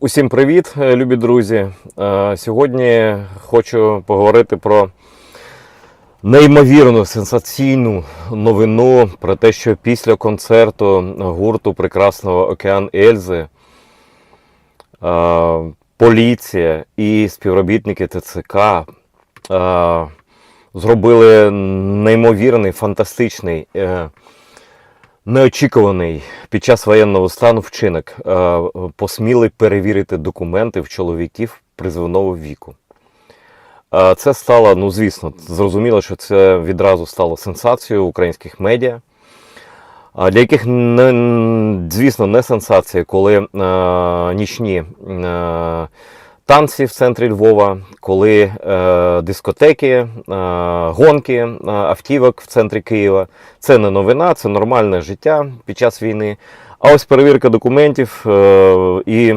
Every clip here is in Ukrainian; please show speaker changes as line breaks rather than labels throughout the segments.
Усім привіт, е, любі друзі. Е, Сьогодні хочу поговорити про неймовірну сенсаційну новину про те, що після концерту гурту прекрасного Океан Ельзи е, поліція і співробітники ТЦК зробили неймовірний, фантастичний. Неочікуваний під час воєнного стану вчинок Е, посміли перевірити документи в чоловіків призовного віку. Е, Це стало, ну звісно, зрозуміло, що це відразу стало сенсацією українських медіа. Для яких, звісно, не сенсація, коли е, нічні танці в центрі Львова, коли е, дискотеки, е, гонки е, автівок в центрі Києва. Це не новина, це нормальне життя під час війни. А ось перевірка документів е, і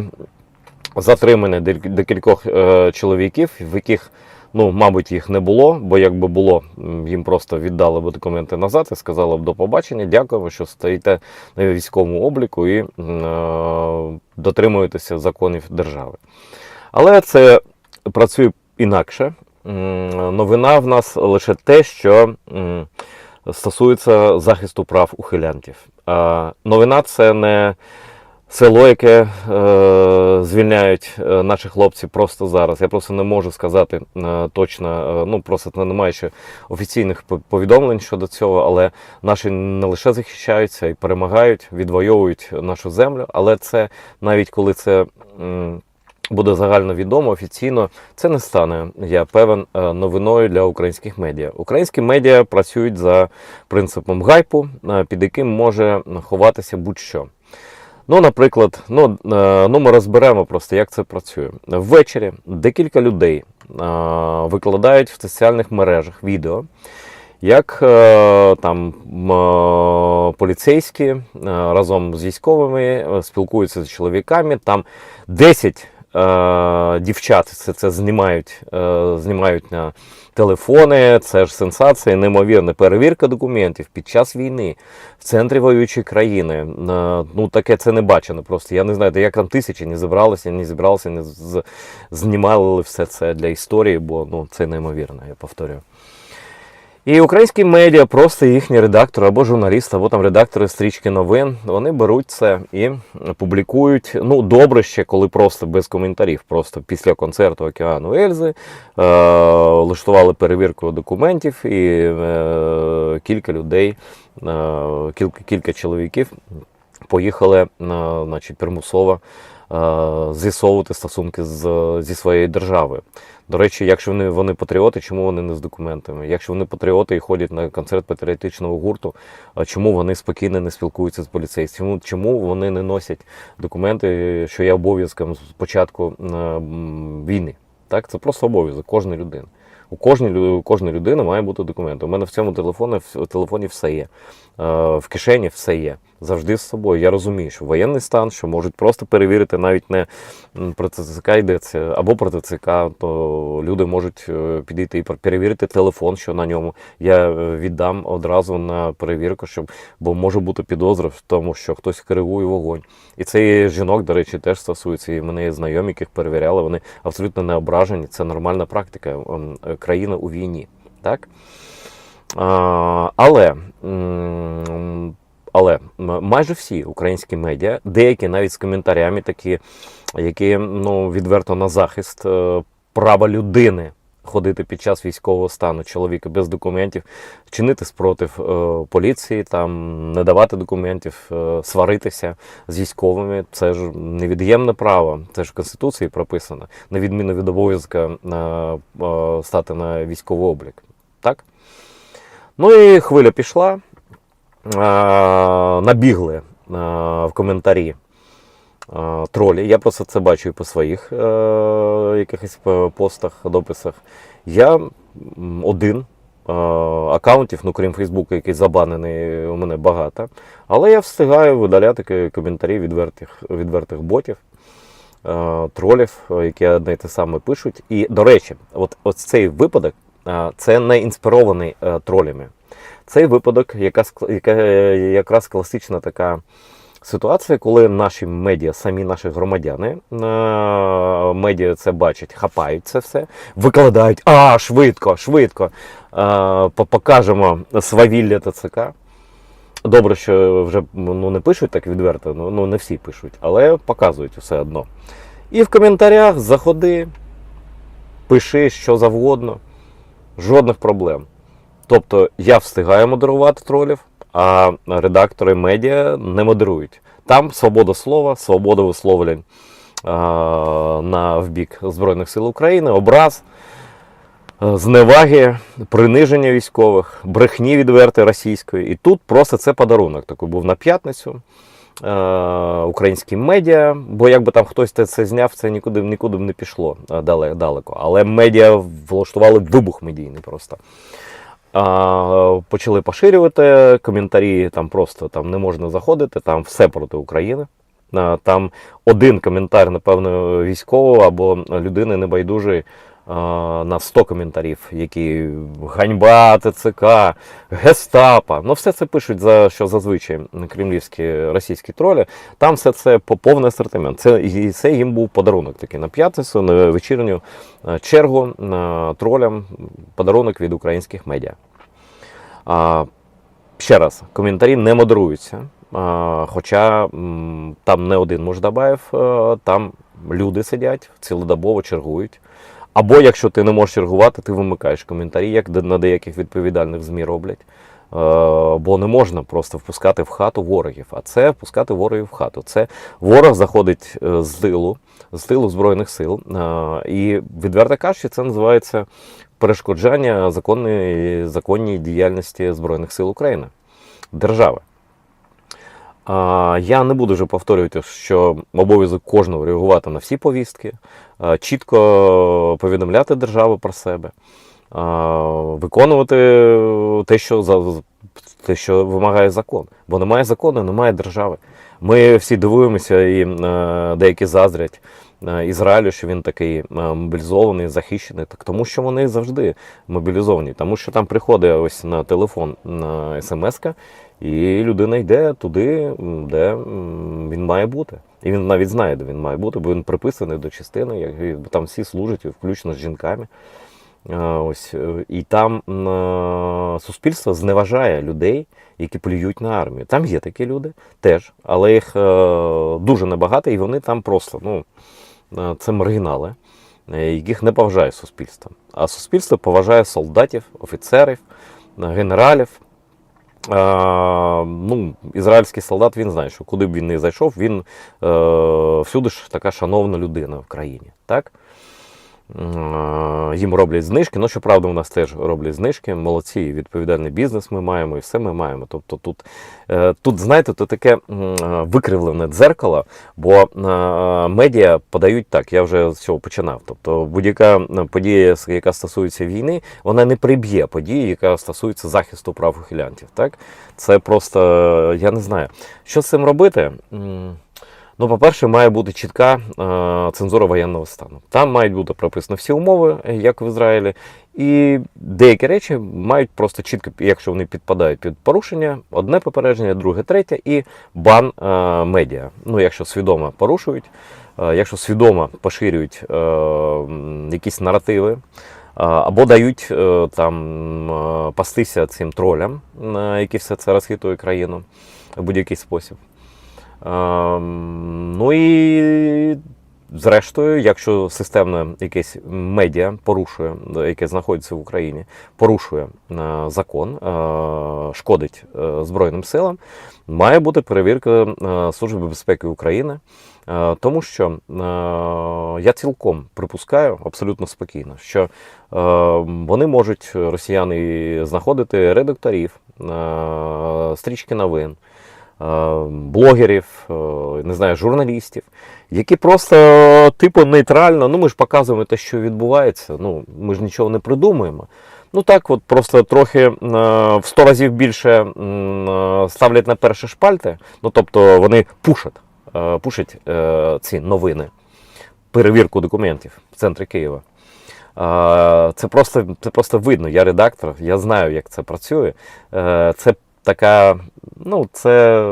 затримання декількох е, чоловіків, в яких, ну, мабуть, їх не було, бо якби було, їм просто віддали б документи назад і сказали б до побачення. Дякуємо, що стоїте на військовому обліку і е, дотримуєтеся законів держави. Але це працює інакше. Новина в нас лише те, що стосується захисту прав ухилянтів. Новина це не село, яке е, звільняють е, наші хлопці просто зараз. Я просто не можу сказати е, точно, ну просто немає ще офіційних повідомлень щодо цього, але наші не лише захищаються і перемагають, відвоюють нашу землю, але це навіть коли це. Буде загально відомо офіційно, це не стане, я певен, е, новиною для українських медіа. Українські медіа працюють за принципом гайпу, е, під яким може ховатися будь-що. Ну, наприклад, ну, е, ну ми розберемо просто, як це працює. Ввечері декілька людей викладають в соціальних мережах відео, як там поліцейські разом з військовими спілкуються з чоловіками. Там 10 е, дівчат це, це знімають, е, знімають на телефони. Це ж сенсація, неймовірна перевірка документів під час війни в центрі воюючої країни. Е, Ну таке це не бачено. Просто я не знаю, як там тисячі не зібралися, не зібралися, не знімали все це для історії, бо ну це неймовірно, я повторюю. І українські медіа, просто їхні редактори або журналісти, або там редактори стрічки новин, вони беруть це і публікують. Ну, добре ще, коли просто без коментарів, просто після концерту Океану Ельзи е, влаштували перевірку документів, і е, кілька людей, е, кілька, кілька чоловіків поїхали е, значить, примусово е, з'ясовувати стосунки з, зі своєю державою. До речі, якщо вони, вони патріоти, чому вони не з документами? Якщо вони патріоти і ходять на концерт патріотичного гурту, чому вони спокійно не спілкуються з поліцейськими? Чому, вони не носять документи, що є обов'язком з початку е, війни? Так, це просто обов'язок кожної людини. У кожній, лю- у кожної людини має бути документи. У мене в цьому телефоні, в телефоні все є. Е, В кишені все є. Завжди з собою. Я розумію, що воєнний стан, що можуть просто перевірити навіть не про ТЦК йдеться, або про ТЦК, то люди можуть е, підійти і перевірити телефон, що на ньому. Я е, віддам одразу на перевірку, щоб, бо може бути підозра в тому, що хтось коригує вогонь. І це і жінок, до речі, теж стосується. І мене знайомі, яких перевіряли, вони абсолютно не ображені. Це нормальна практика. ем, е, Країна у війні. Так? А, але, але майже всі українські медіа, деякі навіть з коментарями такі, які ну, відверто на захист е, права людини ходити під час військового стану чоловіка без документів, чинити спротив е, поліції, там, не давати документів, е, сваритися з військовими. Це ж невід'ємне право, це ж в Конституції прописано, на відміну від обов'язка стати на військовий облік. Так? Ну і хвиля пішла. Набігли в коментарі тролі. Я просто це бачу і по своїх е, якихось постах, дописах. Я один аккаунтів, ну крім Фейсбуку, який забанений, у мене багато. Але я встигаю видаляти коментарі відвертих, відвертих ботів. Тролів, які одне й те саме пишуть. І, до речі, от, от цей випадок це не інспірований е, тролями. Цей випадок, яка, яка якраз класична така ситуація, коли наші медіа, самі наші громадяни, е, медіа це бачать, хапають це все, викладають, а, швидко, швидко, е, покажемо свавілля ТЦК. Добре, що вже ну, не пишуть так відверто, ну, ну не всі пишуть, але показують все одно. І в коментарях заходи, пиши що завгодно, жодних проблем. Тобто я встигаю модерувати тролів, а редактори медіа не модерують. Там свобода слова, свобода висловлень на бік Збройних сил України, образ, е, зневаги, приниження військових, брехні відверти російської. І тут просто це подарунок. Такий був на п'ятницю. е, Українські медіа, бо якби там хтось це зняв, це нікуди, нікуди б не пішло е, далеко. Але медіа влаштували вибух медійний просто. А, почали поширювати коментарі, там просто там не можна заходити, там все проти України. Там один коментар, напевно, військового або людини небайдужої на 100 коментарів, які ганьба, ТЦК, Гестапо. Ну, все це пишуть за що зазвичай кремлівські російські тролі. Там все це повний асортимент. Це, і це їм був подарунок такий на п'ятницю, на вечірню е, чергу е, тролям, подарунок від українських медіа. А, ще раз, коментарі не модеруються. А, хоча там не один Муждабаєв, е, там люди сидять, цілодобово чергують. Або якщо ти не можеш чергувати, ти вимикаєш коментарі, як на деяких відповідальних ЗМІ роблять. Е, Бо не можна просто впускати в хату ворогів, а це впускати ворогів в хату. Це ворог заходить е, з тилу, з тилу Збройних сил. е, І відверто кажучи, це називається перешкоджання законної, законній діяльності Збройних сил України, держави. Я не буду вже повторювати, що обов'язок кожного реагувати на всі повістки, чітко повідомляти державу про себе, виконувати те, що те, що вимагає закон. Бо немає закону, немає держави. Ми всі дивуємося, і е, деякі заздрять е, Ізраїлю, що він такий е, мобілізований, захищений. Так тому що вони завжди мобілізовані, тому що там приходить ось на телефон смс-ка, і людина йде туди, де він має бути. І він навіть знає, де він має бути, бо він приписаний до частини, як там всі служать, включно з жінками. Ось е, і там е, суспільство зневажає людей, які плюють на армію. Там є такі люди теж, але їх е, дуже небагато, і вони там просто ну, це маргінали, яких не поважає суспільство. А суспільство поважає солдатів, офіцерів, генералів. Ну, ізраїльський солдат він знає, що куди б він не зайшов, він е, всюди ж така шановна людина в країні. Так? Е, Їм роблять знижки. Ну, щоправда, у нас теж роблять знижки. Молодці, відповідальний бізнес ми маємо і все ми маємо. Тобто тут, е, тут знаєте, то таке е, викривлене дзеркало, бо медіа подають так, я вже з цього починав. Тобто будь-яка подія, яка стосується війни, вона не приб'є події, яка стосується захисту прав ухилянтів. Так? Це просто, я не знаю, що з цим робити. Ну, по-перше, має бути чітка е, цензура воєнного стану. Там мають бути прописані всі умови, е, як в Ізраїлі, і деякі речі мають просто чітко, якщо вони підпадають під порушення, одне попередження, друге, третє, і бан е, медіа. Ну, якщо свідомо порушують, якщо свідомо поширюють якісь наративи. Або дають там пастися цим тролям, які все це розхитує країну в будь-який спосіб. Ем, Ну і зрештою, якщо системне якесь медіа порушує, яке знаходиться в Україні, порушує е, закон, е, шкодить е, Збройним силам, має бути перевірка Служби безпеки України. Тому що я цілком припускаю абсолютно спокійно, що вони можуть росіяни знаходити редакторів, стрічки новин, блогерів, е, не знаю, журналістів, які просто типу нейтрально, ну ми ж показуємо те, що відбувається. Ну ми ж нічого не придумуємо. Ну так, от просто трохи е, в 100 разів більше е, ставлять на перші шпальти. Ну тобто вони пушать, е, пушать е, ці новини, перевірку документів в центрі Києва. Е, Це просто, це просто видно. Я редактор, я знаю, як це працює. Е, Це така, ну, це,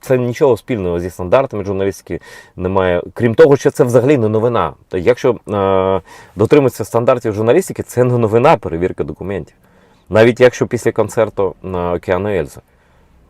це нічого спільного зі стандартами журналістики немає. Крім того, що це взагалі не новина. Якщо е, дотримуватися стандартів журналістики, це не новина перевірка документів. Навіть якщо після концерту на Океану Ельзи.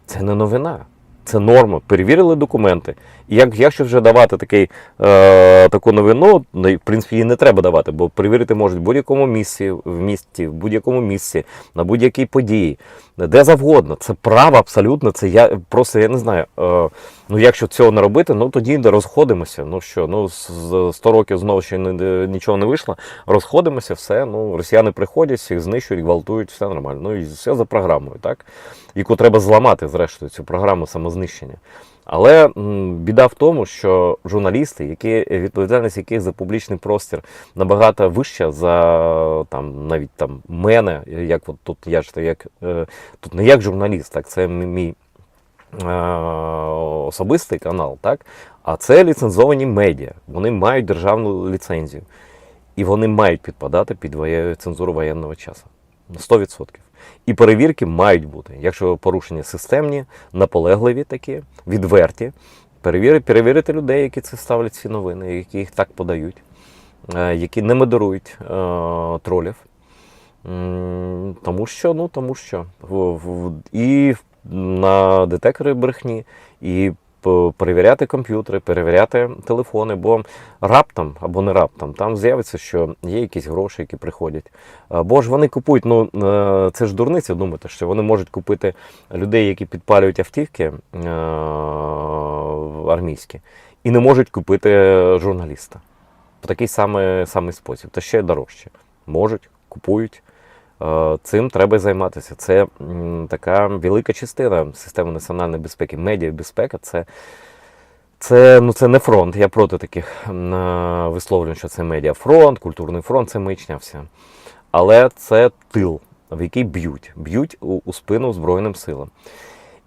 Це не новина. Це норма. Перевірили документи. І як, якщо вже давати такий, е, таку новину, ну, в принципі, її не треба давати, бо перевірити можуть в будь-якому місці, в місті, в будь-якому місці, на будь-якій події, де завгодно. Це право абсолютно. Це я просто я не знаю. Е, ну, якщо цього не робити, ну тоді розходимося. Ну що, ну з з 100 років знову ще не, нічого не вийшло. Розходимося, все. Ну, росіяни приходять, всіх знищують, гвалтують, все нормально. Ну і все за програмою, так? Яку треба зламати, зрештою, цю програму самознищення. Але біда в тому, що журналісти, які відповідальність яких за публічний простір набагато вища за там навіть там мене, як от тут я ж як е, тут не як журналіст, так це мій- е, особистий канал, так а це ліцензовані медіа. Вони мають державну ліцензію, і вони мають підпадати під цензуру воєнного часу. На 100%. І перевірки мають бути. Якщо порушення системні, наполегливі такі, відверті, перевіри, перевірити людей, які це ставлять ці новини, які їх так подають, е, які не модерують е, тролів. Тому що, ну тому що і на детектори брехні, і перевіряти комп'ютери, перевіряти телефони, бо раптом або не раптом там з'явиться, що є якісь гроші, які приходять. Бо ж вони купують, ну е, це ж дурниця думати, що вони можуть купити людей, які підпалюють автівки е, армійські, і не можуть купити журналіста. В такий самий, самий спосіб, та ще дорожче. Можуть, купують. Е, Цим треба займатися. Це така велика частина системи національної безпеки. Медіабезпека це, це, ну, це не фронт. Я проти таких е, що це медіафронт, культурний фронт, це маячня вся. Але це тил, в який б'ють. Б'ють у, у спину Збройним силам.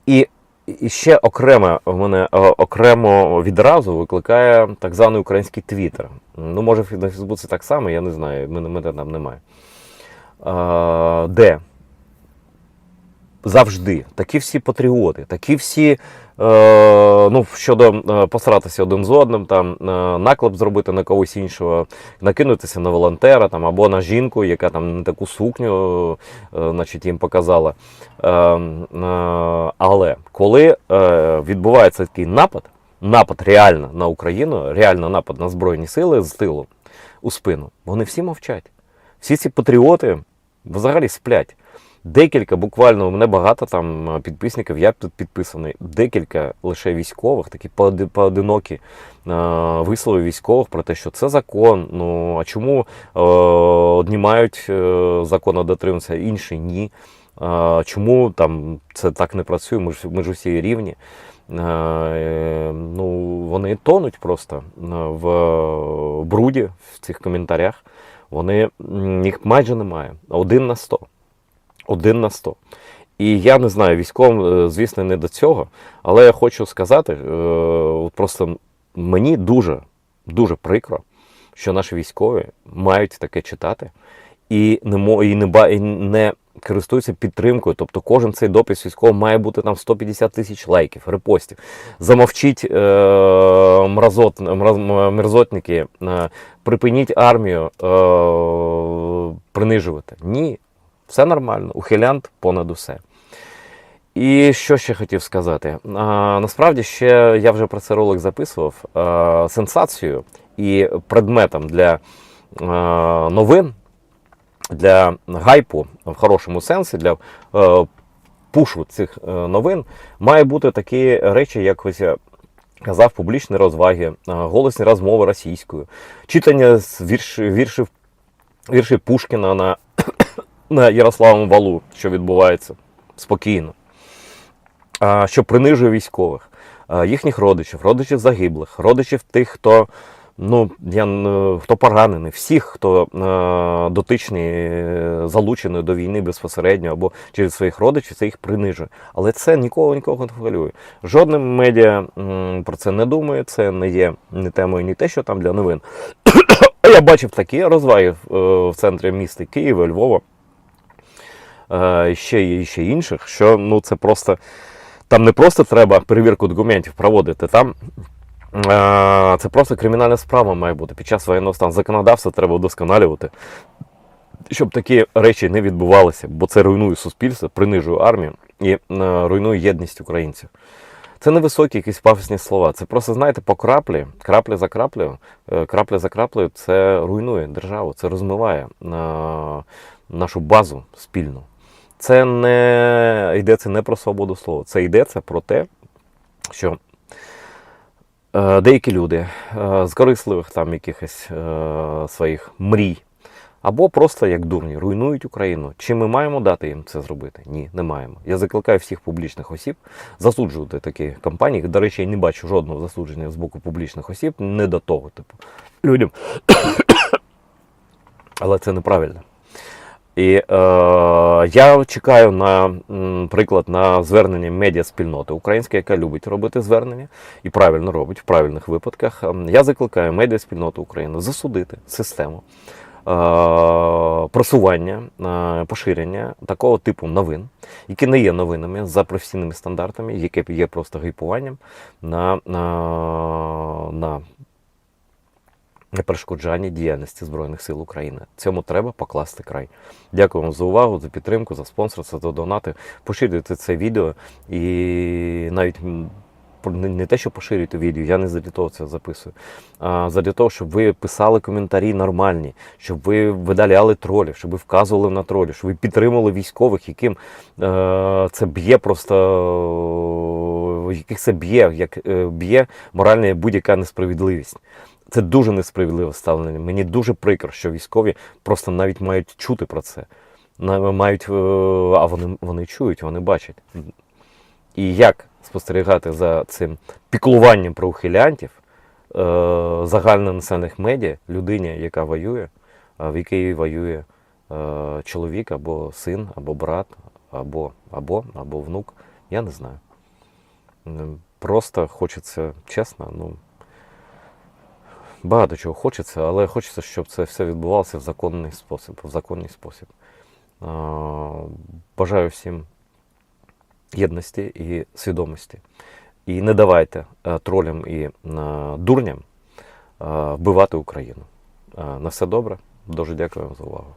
І, і ще окремо мене е, окремо відразу викликає так званий український твіттер. Ну, може, на Фейсбуці так само, я не знаю, мене, мене там немає. Де завжди такі всі патріоти, такі всі, е, ну, щодо е, посратися один з одним, там, е, наклеп зробити на когось іншого, накинутися на волонтера там, або на жінку, яка там не таку сукню значить, їм показала. Але коли відбувається такий напад, напад реально на Україну, реально напад на Збройні сили з тилу у спину, вони всі мовчать. Всі ці патріоти взагалі сплять. Декілька, буквально у мене багато там е, підписників, я тут підписаний. Декілька лише військових, такі поодинокі е, вислови військових про те, що це закон. Ну а чому е, одні мають е, дотримуватися, інші ні. Чому там це так не працює? Ми ж ми ж усі рівні. Ну, вони тонуть просто в бруді в цих коментарях. Вони їх майже немає. Один на сто. Один на сто. І я не знаю, військовим, е, звісно, не до цього, але я хочу сказати, е, просто мені дуже, дуже прикро, що наші військові мають таке читати і не, і не, і не користуються підтримкою. Тобто кожен цей допис військового має бути там 150 тисяч лайків, репостів. Замовчіть е, мразот, мраз, мерзотники, е, припиніть армію е, принижувати. Ні, все нормально. Ухилянт понад усе. І що ще хотів сказати? А, насправді ще я вже про це ролик записував. А, сенсацією і предметом для а, новин, для гайпу в хорошому сенсі, для е, пушу цих е, новин має бути такі речі, як ось казав, публічні розваги, е, голосні розмови російською, читання з вірш, віршів, віршів Пушкіна на, на Ярославому валу, що відбувається спокійно. Що принижує військових, їхніх родичів, родичів загиблих, родичів тих, хто, ну, я, хто поранений, всіх, хто е, дотичний, е, залучений до війни безпосередньо або через своїх родичів, це їх принижує. Але це нікого нікого не хвилює. Жодним медіа м, про це не думає, це не є ні темою, ні те, що там для новин. Я бачив такі розваги в, е, центрі міста Києва, Львова. е, ще і ще інших, що ну це просто там не просто треба перевірку документів проводити, там е, це просто кримінальна справа має бути під час воєнного стану. Законодавство треба вдосконалювати, щоб такі речі не відбувалися, бо це руйнує суспільство, принижує армію і е, руйнує єдність українців. Це не високі якісь пафосні слова. Це просто, знаєте, по краплі, крапля за краплею, е, крапля за краплею, це руйнує державу, це розмиває е, нашу базу спільну. Це не йдеться не про свободу слова, це йдеться про те, що е, деякі люди е, з корисливих там якихось е, своїх мрій, або просто як дурні руйнують Україну. Чи ми маємо дати їм це зробити? Ні, не маємо. Я закликаю всіх публічних осіб засуджувати такі кампанії. До речі, я не бачу жодного засудження з боку публічних осіб, не до того, типу, людям. Але це неправильно. І е, я чекаю на приклад на звернення медіаспільноти української, яка любить робити звернення і правильно робить в правильних випадках. Ем, Я закликаю медіаспільноту України засудити систему е, просування, е, поширення такого типу новин, які не є новинами за професійними стандартами, яке є просто гейпуванням на, на, на перешкоджання діяльності Збройних сил України. Цьому треба покласти край. Дякую вам за увагу, за підтримку, за спонсорство, за донати. Поширюйте це відео і навіть не те, що поширюйте відео, я не задля того це записую, а задля того, щоб ви писали коментарі нормальні, щоб ви видаляли тролів, щоб ви вказували на тролів, щоб ви підтримували військових, яким е, це б'є просто яких це б'є, як е, б'є моральна будь-яка несправедливість. Це дуже несправедливе ставлення. Мені дуже прикро, що військові просто навіть мають чути про це. Мають, е, а вони, вони чують, вони бачать. І як спостерігати за цим піклуванням про ухилянтів е, загальнонаселених медіа людині, яка воює, в якій воює е, чоловік або син, або брат, або, або, або внук. Я не знаю. Просто хочеться, чесно, ну. Багато чого хочеться, але хочеться, щоб це все відбувалося в законний спосіб. В законний спосіб. Бажаю всім єдності і свідомості. І не давайте е, тролям і е, дурням е, вбивати Україну. На все добре. Дуже дякую вам за увагу.